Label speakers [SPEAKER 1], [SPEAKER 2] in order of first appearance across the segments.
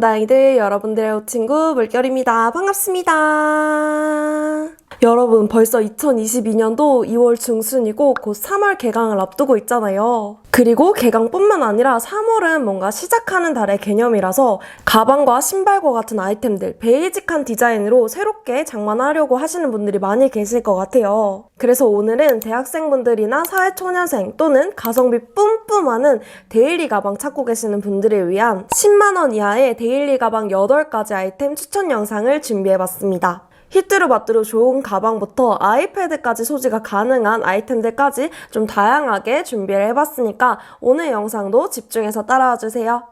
[SPEAKER 1] 당당이들 여러분들의 친구 물결입니다. 반갑습니다. 여러분 벌써 2022년도 2월 중순이고 곧 3월 개강을 앞두고 있잖아요. 그리고 개강뿐만 아니라 3월은 뭔가 시작하는 달의 개념이라서 가방과 신발과 같은 아이템들 베이직한 디자인으로 새롭게 장만하려고 하시는 분들이 많이 계실 것 같아요. 그래서 오늘은 대학생분들이나 사회초년생 또는 가성비 뿜뿜하는 데일리 가방 찾고 계시는 분들을 위한 10만원 이하의 데일리 가방 8가지 아이템 추천 영상을 준비해봤습니다. 히트루바트루 좋은 가방부터 아이패드까지 소지가 가능한 아이템들까지 좀 다양하게 준비를 해봤으니까 오늘 영상도 집중해서 따라와 주세요.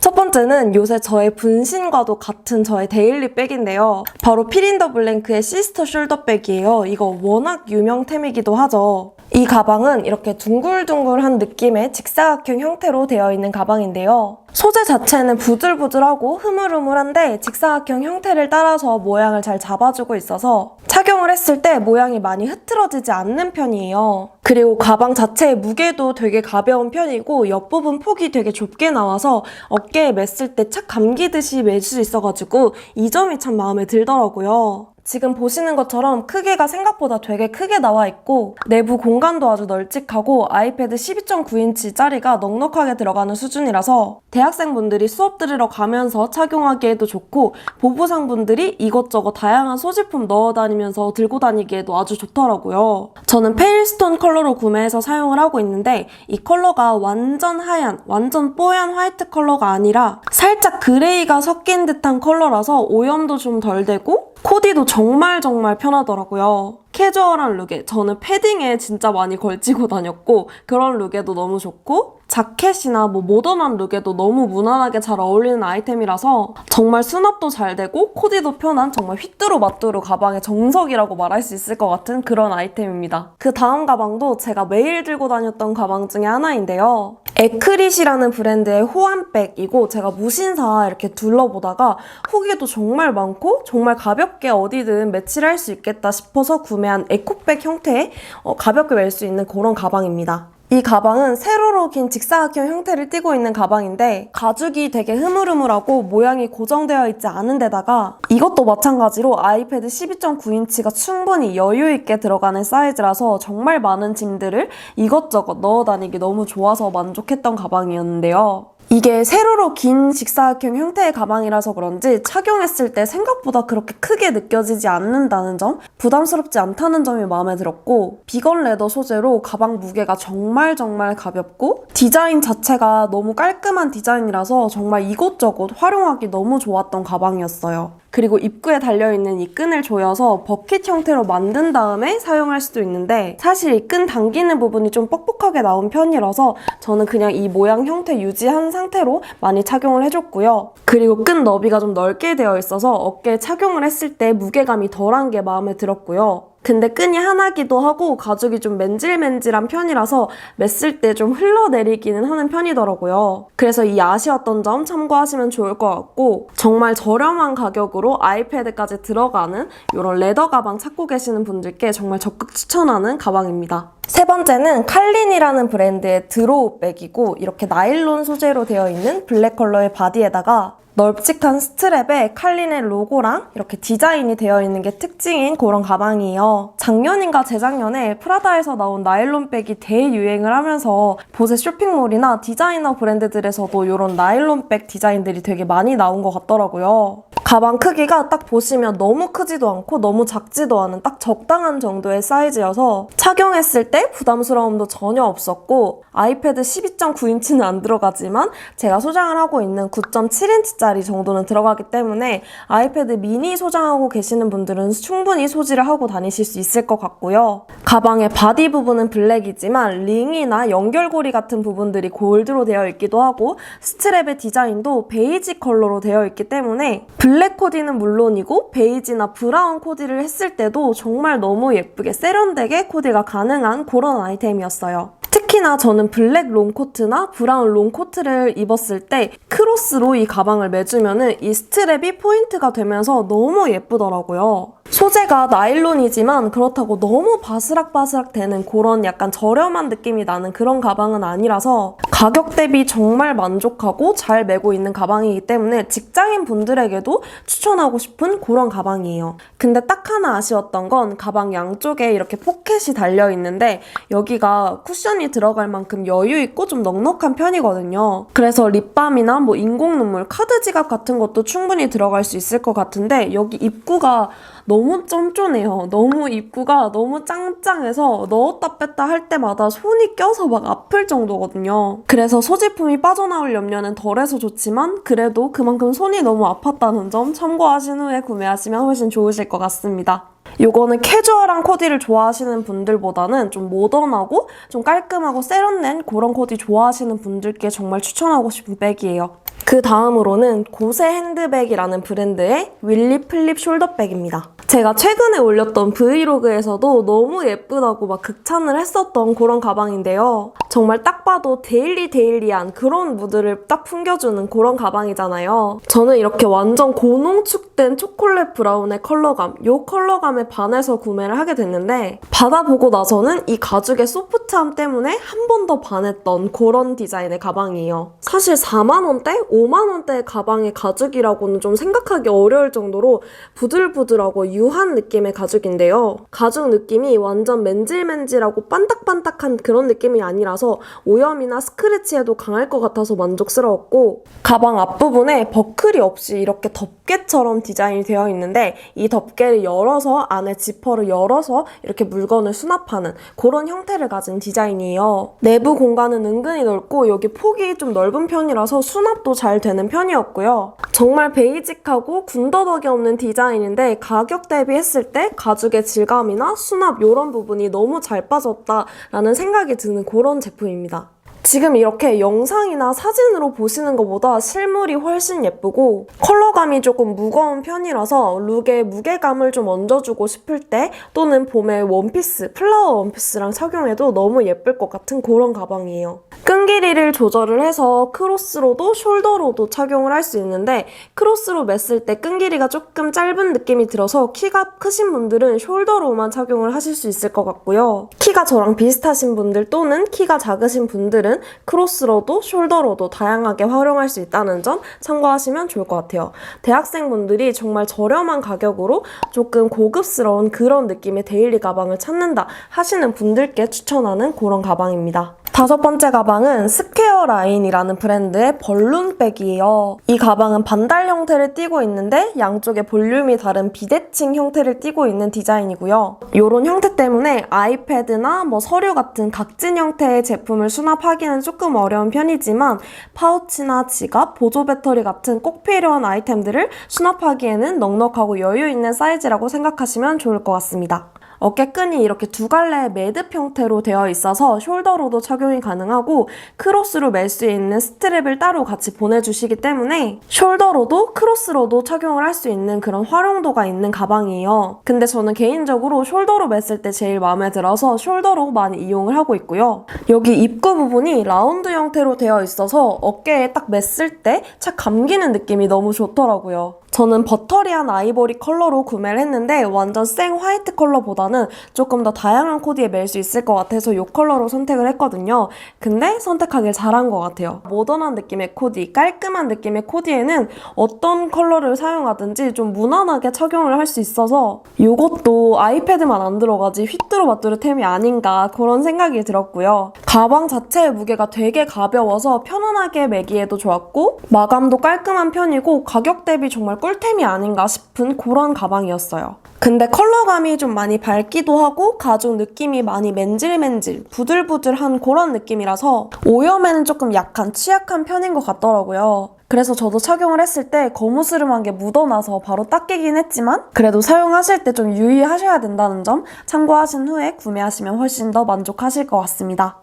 [SPEAKER 1] 첫 번째는 요새 저의 분신과도 같은 저의 데일리 백인데요. 바로 피린더 블랭크의 시스터 숄더 백이에요. 이거 워낙 유명템이기도 하죠. 이 가방은 이렇게 둥글둥글한 느낌의 직사각형 형태로 되어 있는 가방인데요. 소재 자체는 부들부들하고 흐물흐물한데 직사각형 형태를 따라서 모양을 잘 잡아주고 있어서 착용을 했을 때 모양이 많이 흐트러지지 않는 편이에요. 그리고 가방 자체의 무게도 되게 가벼운 편이고 옆부분 폭이 되게 좁게 나와서 어깨에 맸을 때 착 감기듯이 맬 수 있어가지고 이 점이 참 마음에 들더라고요. 지금 보시는 것처럼 크기가 생각보다 되게 크게 나와 있고 내부 공간도 아주 널찍하고 아이패드 12.9인치 짜리가 넉넉하게 들어가는 수준이라서 대학생분들이 수업 들으러 가면서 착용하기에도 좋고 보부상분들이 이것저것 다양한 소지품 넣어 다니면서 들고 다니기에도 아주 좋더라고요. 저는 페일스톤 컬러로 구매해서 사용을 하고 있는데 이 컬러가 완전 하얀, 완전 뽀얀 화이트 컬러가 아니라 살짝 그레이가 섞인 듯한 컬러라서 오염도 좀 덜 되고 코디도 정말 정말 편하더라고요. 캐주얼한 룩에 저는 패딩에 진짜 많이 걸치고 다녔고 그런 룩에도 너무 좋고 자켓이나 뭐 모던한 룩에도 너무 무난하게 잘 어울리는 아이템이라서 정말 수납도 잘 되고 코디도 편한 정말 휘뚜루 마뚜루 가방의 정석이라고 말할 수 있을 것 같은 그런 아이템입니다. 그 다음 가방도 제가 매일 들고 다녔던 가방 중에 하나인데요. 에크릿이라는 브랜드의 호환백이고 제가 무신사 이렇게 둘러보다가 후기도 정말 많고 정말 가볍게 어디든 매치를 할 수 있겠다 싶어서 구매한 에코백 형태의 어, 가볍게 멜 수 있는 그런 가방입니다. 이 가방은 세로로 긴 직사각형 형태를 띠고 있는 가방인데 가죽이 되게 흐물흐물하고 모양이 고정되어 있지 않은 데다가 이것도 마찬가지로 아이패드 12.9인치가 충분히 여유 있게 들어가는 사이즈라서 정말 많은 짐들을 이것저것 넣어 다니기 너무 좋아서 만족했던 가방이었는데요. 이게 세로로 긴 직사각형 형태의 가방이라서 그런지 착용했을 때 생각보다 그렇게 크게 느껴지지 않는다는 점, 부담스럽지 않다는 점이 마음에 들었고 비건 레더 소재로 가방 무게가 정말 정말 가볍고 디자인 자체가 너무 깔끔한 디자인이라서 정말 이곳저곳 활용하기 너무 좋았던 가방이었어요. 그리고 입구에 달려있는 이 끈을 조여서 버킷 형태로 만든 다음에 사용할 수도 있는데 사실 이 끈 당기는 부분이 좀 뻑뻑하게 나온 편이라서 저는 그냥 이 모양 형태 유지한 상태로 많이 착용을 해줬고요. 그리고 끈 너비가 좀 넓게 되어 있어서 어깨에 착용을 했을 때 무게감이 덜한 게 마음에 들었고요. 근데 끈이 하나기도 하고 가죽이 좀 맨질맨질한 편이라서 맸을 때 좀 흘러내리기는 하는 편이더라고요. 그래서 이 아쉬웠던 점 참고하시면 좋을 것 같고 정말 저렴한 가격으로 아이패드까지 들어가는 이런 레더 가방 찾고 계시는 분들께 정말 적극 추천하는 가방입니다. 세 번째는 칼린이라는 브랜드의 드로우 백이고 이렇게 나일론 소재로 되어 있는 블랙 컬러의 바디에다가 널찍한 스트랩에 칼린의 로고랑 이렇게 디자인이 되어 있는 게 특징인 그런 가방이에요. 작년인가 재작년에 프라다에서 나온 나일론 백이 대유행을 하면서 보세 쇼핑몰이나 디자이너 브랜드들에서도 이런 나일론 백 디자인들이 되게 많이 나온 것 같더라고요. 가방 크기가 딱 보시면 너무 크지도 않고 너무 작지도 않은 딱 적당한 정도의 사이즈여서 착용했을 때 부담스러움도 전혀 없었고 아이패드 12.9인치는 안 들어가지만 제가 소장을 하고 있는 9.7인치짜리 정도는 들어가기 때문에 아이패드 미니 소장하고 계시는 분들은 충분히 소지를 하고 다니실 수 있을 것 같고요. 가방의 바디 부분은 블랙이지만 링이나 연결고리 같은 부분들이 골드로 되어 있기도 하고 스트랩의 디자인도 베이지 컬러로 되어 있기 때문에 블랙 코디는 물론이고 베이지나 브라운 코디를 했을 때도 정말 너무 예쁘게 세련되게 코디가 가능한 그런 아이템이었어요. 특히 특히나 저는 블랙 롱코트나 브라운 롱코트를 입었을 때 크로스로 이 가방을 매주면은 이 스트랩이 포인트가 되면서 너무 예쁘더라고요. 소재가 나일론이지만 그렇다고 너무 바스락바스락 되는 그런 약간 저렴한 느낌이 나는 그런 가방은 아니라서 가격 대비 정말 만족하고 잘 메고 있는 가방이기 때문에 직장인 분들에게도 추천하고 싶은 그런 가방이에요. 근데 딱 하나 아쉬웠던 건 가방 양쪽에 이렇게 포켓이 달려 있는데 여기가 쿠션이 들어갈 만큼 여유 있고 좀 넉넉한 편이거든요. 그래서 립밤이나 뭐 인공 눈물, 카드 지갑 같은 것도 충분히 들어갈 수 있을 것 같은데 여기 입구가 너무 쫀쫀해요. 너무 입구가 너무 짱짱해서 넣었다 뺐다 할 때마다 손이 껴서 막 아플 정도거든요. 그래서 소지품이 빠져나올 염려는 덜해서 좋지만 그래도 그만큼 손이 너무 아팠다는 점 참고하신 후에 구매하시면 훨씬 좋으실 것 같습니다. 요거는 캐주얼한 코디를 좋아하시는 분들보다는 좀 모던하고 좀 깔끔하고 세련된 그런 코디 좋아하시는 분들께 정말 추천하고 싶은 백이에요. 그 다음으로는 고세 핸드백이라는 브랜드의 윌리 플립 숄더백입니다. 제가 최근에 올렸던 브이로그에서도 너무 예쁘다고 막 극찬을 했었던 그런 가방인데요. 정말 딱 봐도 데일리 데일리한 그런 무드를 딱 풍겨주는 그런 가방이잖아요. 저는 이렇게 완전 고농축된 초콜릿 브라운의 컬러감, 이 컬러감에 반해서 구매를 하게 됐는데 받아보고 나서는 이 가죽의 소프트함 때문에 한 번 더 반했던 그런 디자인의 가방이에요. 사실 4만원대? 5만원대 가방의 가죽이라고는 좀 생각하기 어려울 정도로 부들부들하고 유한 느낌의 가죽인데요. 가죽 느낌이 완전 맨질맨질하고 반딱반딱한 그런 느낌이 아니라서 오염이나 스크래치에도 강할 것 같아서 만족스러웠고 가방 앞부분에 버클이 없이 이렇게 덮개처럼 디자인이 되어 있는데 이 덮개를 열어서 안에 지퍼를 열어서 이렇게 물건을 수납하는 그런 형태를 가진 디자인이에요. 내부 공간은 은근히 넓고 여기 폭이 좀 넓은 편이라서 수납도 잘 되는 편이었고요. 정말 베이직하고 군더더기 없는 디자인인데 가격 대비했을 때 가죽의 질감이나 수납 이런 부분이 너무 잘 빠졌다라는 생각이 드는 그런 제품 입니다. 지금 이렇게 영상이나 사진으로 보시는 것보다 실물이 훨씬 예쁘고 컬러감이 조금 무거운 편이라서 룩에 무게감을 좀 얹어주고 싶을 때 또는 봄에 원피스, 플라워 원피스랑 착용해도 너무 예쁠 것 같은 그런 가방이에요. 끈 길이를 조절을 해서 크로스로도 숄더로도 착용을 할 수 있는데 크로스로 맸을 때끈 길이가 조금 짧은 느낌이 들어서 키가 크신 분들은 숄더로만 착용을 하실 수 있을 것 같고요. 키가 저랑 비슷하신 분들 또는 키가 작으신 분들은 크로스로도 숄더로도 다양하게 활용할 수 있다는 점 참고하시면 좋을 것 같아요. 대학생분들이 정말 저렴한 가격으로 조금 고급스러운 그런 느낌의 데일리 가방을 찾는다 하시는 분들께 추천하는 그런 가방입니다. 다섯 번째 가방은 스퀘어 라인이라는 브랜드의 벌룬백이에요. 이 가방은 반달 형태를 띠고 있는데 양쪽에 볼륨이 다른 비대칭 형태를 띠고 있는 디자인이고요. 이런 형태 때문에 아이패드나 뭐 서류 같은 각진 형태의 제품을 수납 하기는 조금 어려운 편이지만 파우치나 지갑, 보조 배터리 같은 꼭 필요한 아이템들을 수납하기에는 넉넉하고 여유 있는 사이즈라고 생각하시면 좋을 것 같습니다. 어깨끈이 이렇게 두 갈래의 매듭 형태로 되어 있어서 숄더로도 착용이 가능하고 크로스로 멜 수 있는 스트랩을 따로 같이 보내주시기 때문에 숄더로도 크로스로도 착용을 할 수 있는 그런 활용도가 있는 가방이에요. 근데 저는 개인적으로 숄더로 맸을 때 제일 마음에 들어서 숄더로 많이 이용을 하고 있고요. 여기 입구 부분이 라운드 형태로 되어 있어서 어깨에 딱 맸을 때 착 감기는 느낌이 너무 좋더라고요. 저는 버터리한 아이보리 컬러로 구매를 했는데 완전 생 화이트 컬러보다는 조금 더 다양한 코디에 멜수 있을 것 같아서 이 컬러로 선택을 했거든요. 근데 선택하길 잘한 것 같아요. 모던한 느낌의 코디, 깔끔한 느낌의 코디에는 어떤 컬러를 사용하든지 좀 무난하게 착용을 할 수 있어서 이것도 아이패드만 안 들어가지 휘뚜루마뚜루 템이 아닌가 그런 생각이 들었고요. 가방 자체의 무게가 되게 가벼워서 편안하게 매기에도 좋았고 마감도 깔끔한 편이고 가격 대비 정말 꿀템이 아닌가 싶은 그런 가방이었어요. 근데 컬러감이 좀 많이 밝기도 하고 가죽 느낌이 많이 맨질맨질 부들부들한 그런 느낌이라서 오염에는 조금 약한 취약한 편인 것 같더라고요. 그래서 저도 착용을 했을 때 거무스름한 게 묻어나서 바로 닦이긴 했지만 그래도 사용하실 때 좀 유의하셔야 된다는 점 참고하신 후에 구매하시면 훨씬 더 만족하실 것 같습니다.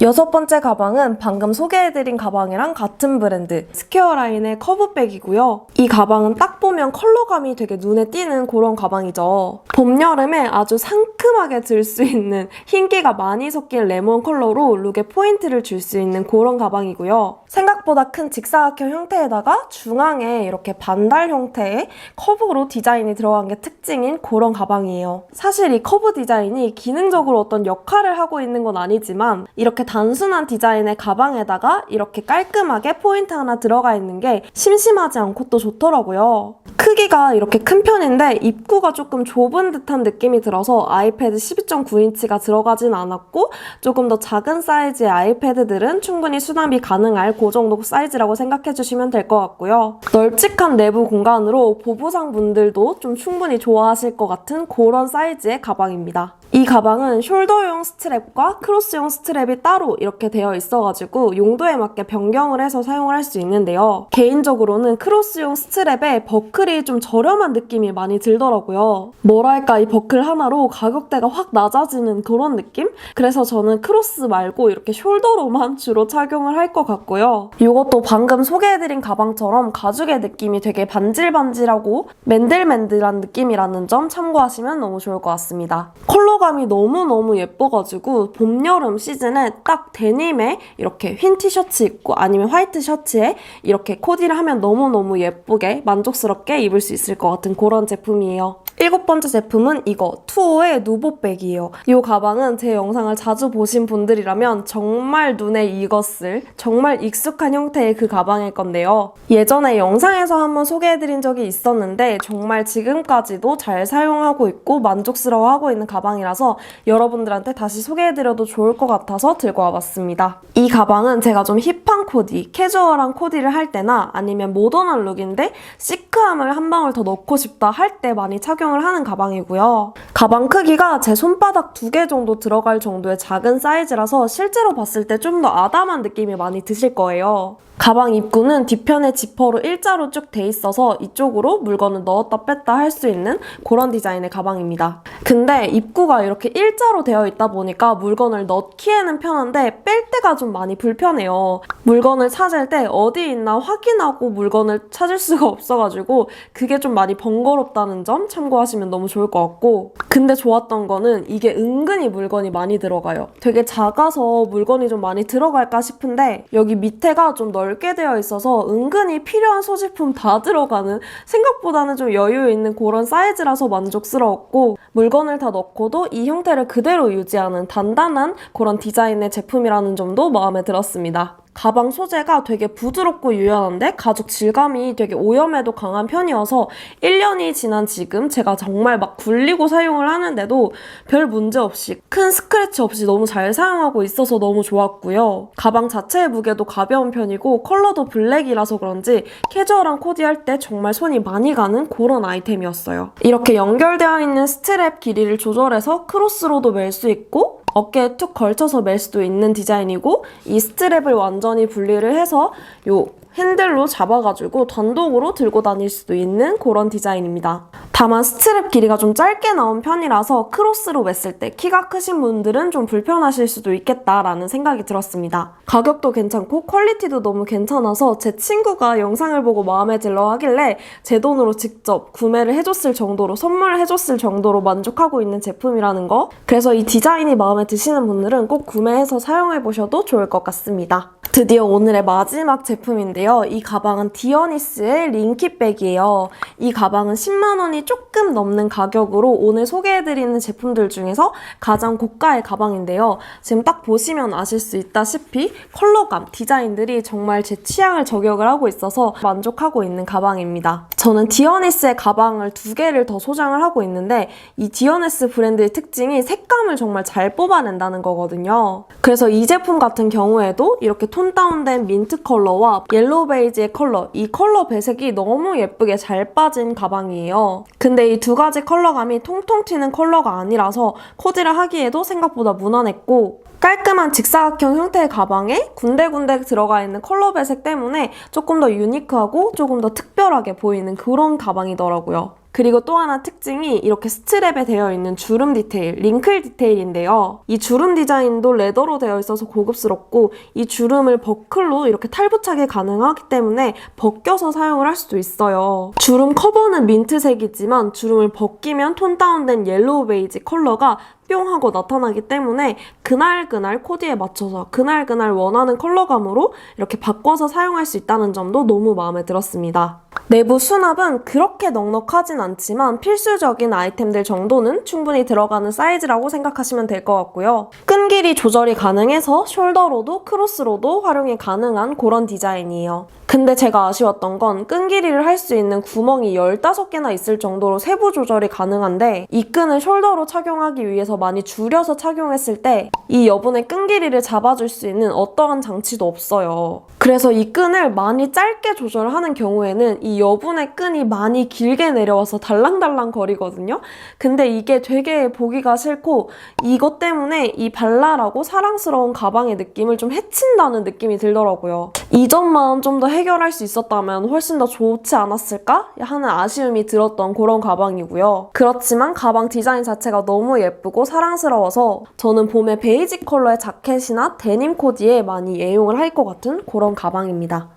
[SPEAKER 1] 여섯 번째 가방은 방금 소개해드린 가방이랑 같은 브랜드 스퀘어라인의 커브백이고요. 이 가방은 딱 보면 컬러감이 되게 눈에 띄는 그런 가방이죠. 봄, 여름에 아주 상큼하게 들 수 있는 흰기가 많이 섞인 레몬 컬러로 룩에 포인트를 줄 수 있는 그런 가방이고요. 생각보다 큰 직사각형 형태에다가 중앙에 이렇게 반달 형태의 커브로 디자인이 들어간 게 특징인 그런 가방이에요. 사실 이 커브 디자인이 기능적으로 어떤 역할을 하고 있는 건 아니지만 이렇게 단순한 디자인의 가방에다가 이렇게 깔끔하게 포인트 하나 들어가 있는 게 심심하지 않고 또 좋더라고요. 크기가 이렇게 큰 편인데 입구가 조금 좁은 듯한 느낌이 들어서 아이패드 12.9인치가 들어가진 않았고 조금 더 작은 사이즈의 아이패드들은 충분히 수납이 가능할 그 정도 사이즈라고 생각해 주시면 될 것 같고요. 널찍한 내부 공간으로 보부상 분들도 좀 충분히 좋아하실 것 같은 그런 사이즈의 가방입니다. 이 가방은 숄더용 스트랩과 크로스용 스트랩이 따로 이렇게 되어 있어가지고 용도에 맞게 변경을 해서 사용을 할 수 있는데요. 개인적으로는 크로스용 스트랩에 버클이 좀 저렴한 느낌이 많이 들더라고요. 뭐랄까 이 버클 하나로 가격대가 확 낮아지는 그런 느낌? 그래서 저는 크로스 말고 이렇게 숄더로만 주로 착용을 할 것 같고요. 이것도 방금 소개해드린 가방처럼 가죽의 느낌이 되게 반질반질하고 맨들맨들한 느낌이라는 점 참고하시면 너무 좋을 것 같습니다. 컬러 감이 너무너무 예뻐가지고 봄, 여름 시즌에 딱 데님에 이렇게 흰 티셔츠 입고 아니면 화이트 셔츠에 이렇게 코디를 하면 너무너무 예쁘게 만족스럽게 입을 수 있을 것 같은 그런 제품이에요. 일곱 번째 제품은 이거 투오의 누보백이에요. 이 가방은 제 영상을 자주 보신 분들이라면 정말 눈에 익었을 정말 익숙한 형태의 그 가방일 건데요. 예전에 영상에서 한번 소개해드린 적이 있었는데 정말 지금까지도 잘 사용하고 있고 만족스러워하고 있는 가방이라서 여러분들한테 다시 소개해드려도 좋을 것 같아서 들고 와봤습니다. 이 가방은 제가 좀 힙한 코디, 캐주얼한 코디를 할 때나 아니면 모던한 룩인데 시크함을 한 방울 더 넣고 싶다 할 때 많이 착용 을 하는 가방이고요. 가방 크기가 제 손바닥 두 개 정도 들어갈 정도의 작은 사이즈라서 실제로 봤을 때 좀 더 아담한 느낌이 많이 드실 거예요. 가방 입구는 뒤편에 지퍼로 일자로 쭉 돼 있어서 이쪽으로 물건을 넣었다 뺐다 할 수 있는 그런 디자인의 가방입니다. 근데 입구가 이렇게 일자로 되어 있다 보니까 물건을 넣기에는 편한데 뺄 때가 좀 많이 불편해요. 물건을 찾을 때 어디 있나 확인하고 물건을 찾을 수가 없어가지고 그게 좀 많이 번거롭다는 점 참고하시면 너무 좋을 것 같고 근데 좋았던 거는 이게 은근히 물건이 많이 들어가요. 되게 작아서 물건이 좀 많이 들어갈까 싶은데 여기 밑에가 좀 넓게 되어 있어서 은근히 필요한 소지품 다 들어가는 생각보다는 좀 여유 있는 그런 사이즈라서 만족스러웠고 물건을 다 넣고도 이 형태를 그대로 유지하는 단단한 그런 디자인의 제품이라는 점도 마음에 들었습니다. 가방 소재가 되게 부드럽고 유연한데 가죽 질감이 되게 오염에도 강한 편이어서 1년이 지난 지금 제가 정말 막 굴리고 사용을 하는데도 별 문제 없이 큰 스크래치 없이 너무 잘 사용하고 있어서 너무 좋았고요. 가방 자체의 무게도 가벼운 편이고 컬러도 블랙이라서 그런지 캐주얼한 코디할 때 정말 손이 많이 가는 그런 아이템이었어요. 이렇게 연결되어 있는 스트랩 길이를 조절해서 크로스로도 멜 수 있고 어깨에 툭 걸쳐서 멜 수도 있는 디자인이고 이 스트랩을 완전히 분리를 해서 요 핸들로 잡아가지고 단독으로 들고 다닐 수도 있는 그런 디자인입니다. 다만 스트랩 길이가 좀 짧게 나온 편이라서 크로스로 맸을 때 키가 크신 분들은 좀 불편하실 수도 있겠다라는 생각이 들었습니다. 가격도 괜찮고 퀄리티도 너무 괜찮아서 제 친구가 영상을 보고 마음에 들어 하길래 제 돈으로 직접 구매를 해줬을 정도로 선물을 해줬을 정도로 만족하고 있는 제품이라는 거 그래서 이 디자인이 마음에 드시는 분들은 꼭 구매해서 사용해 보셔도 좋을 것 같습니다. 드디어 오늘의 마지막 제품인데요. 이 가방은 디어니스의 링키백이에요. 이 가방은 10만원이 조금 넘는 가격으로 오늘 소개해드리는 제품들 중에서 가장 고가의 가방인데요. 지금 딱 보시면 아실 수 있다시피 컬러감, 디자인들이 정말 제 취향을 저격을 하고 있어서 만족하고 있는 가방입니다. 저는 디어니스의 가방을 두 개를 더 소장을 하고 있는데 이 디어니스 브랜드의 특징이 색감을 정말 잘 뽑아낸다는 거거든요. 그래서 이 제품 같은 경우에도 이렇게 톤 다운된 민트 컬러와 옐로 우 베이지의 컬러, 이 컬러 배색이 너무 예쁘게 잘 빠진 가방이에요. 근데 이 두 가지 컬러감이 통통 튀는 컬러가 아니라서 코디를 하기에도 생각보다 무난했고 깔끔한 직사각형 형태의 가방에 군데군데 들어가 있는 컬러 배색 때문에 조금 더 유니크하고 조금 더 특별하게 보이는 그런 가방이더라고요. 그리고 또 하나 특징이 이렇게 스트랩에 되어 있는 주름 디테일, 링클 디테일인데요. 이 주름 디자인도 레더로 되어 있어서 고급스럽고 이 주름을 버클로 이렇게 탈부착이 가능하기 때문에 벗겨서 사용을 할 수도 있어요. 주름 커버는 민트색이지만 주름을 벗기면 톤 다운된 옐로우 베이지 컬러가 뿅 하고 나타나기 때문에 그날그날 코디에 맞춰서 그날그날 원하는 컬러감으로 이렇게 바꿔서 사용할 수 있다는 점도 너무 마음에 들었습니다. 내부 수납은 그렇게 넉넉하진 않지만 필수적인 아이템들 정도는 충분히 들어가는 사이즈라고 생각하시면 될 것 같고요. 끈 길이 조절이 가능해서 숄더로도 크로스로도 활용이 가능한 그런 디자인이에요. 근데 제가 아쉬웠던 건끈 길이를 할 수 있는 구멍이 15개나 있을 정도로 세부 조절이 가능한데 이 끈을 숄더로 착용하기 위해서 많이 줄여서 착용했을 때 이 여분의 끈 길이를 잡아줄 수 있는 어떠한 장치도 없어요. 그래서 이 끈을 많이 짧게 조절하는 경우에는 이 여분의 끈이 많이 길게 내려와서 달랑달랑 거리거든요. 근데 이게 되게 보기가 싫고 이것 때문에 이 발랄하고 사랑스러운 가방의 느낌을 좀 해친다는 느낌이 들더라고요. 이 점만 좀 더 해결할 수 있었다면 훨씬 더 좋지 않았을까 하는 아쉬움이 들었던 그런 가방이고요. 그렇지만 가방 디자인 자체가 너무 예쁘고 사랑스러워서 저는 봄에 베이지 컬러의 자켓이나 데님 코디에 많이 애용을 할 것 같은 그런 가방입니다.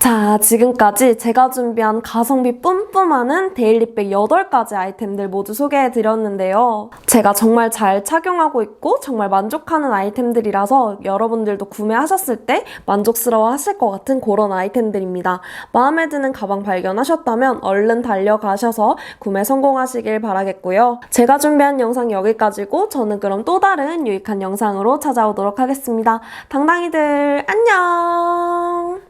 [SPEAKER 1] 자, 지금까지 제가 준비한 가성비 뿜뿜하는 데일리백 8가지 아이템들 모두 소개해 드렸는데요. 제가 정말 잘 착용하고 있고 정말 만족하는 아이템들이라서 여러분들도 구매하셨을 때 만족스러워 하실 것 같은 그런 아이템들입니다. 마음에 드는 가방 발견하셨다면 얼른 달려가셔서 구매 성공하시길 바라겠고요. 제가 준비한 영상 여기까지고 저는 그럼 또 다른 유익한 영상으로 찾아오도록 하겠습니다. 당당이들 안녕!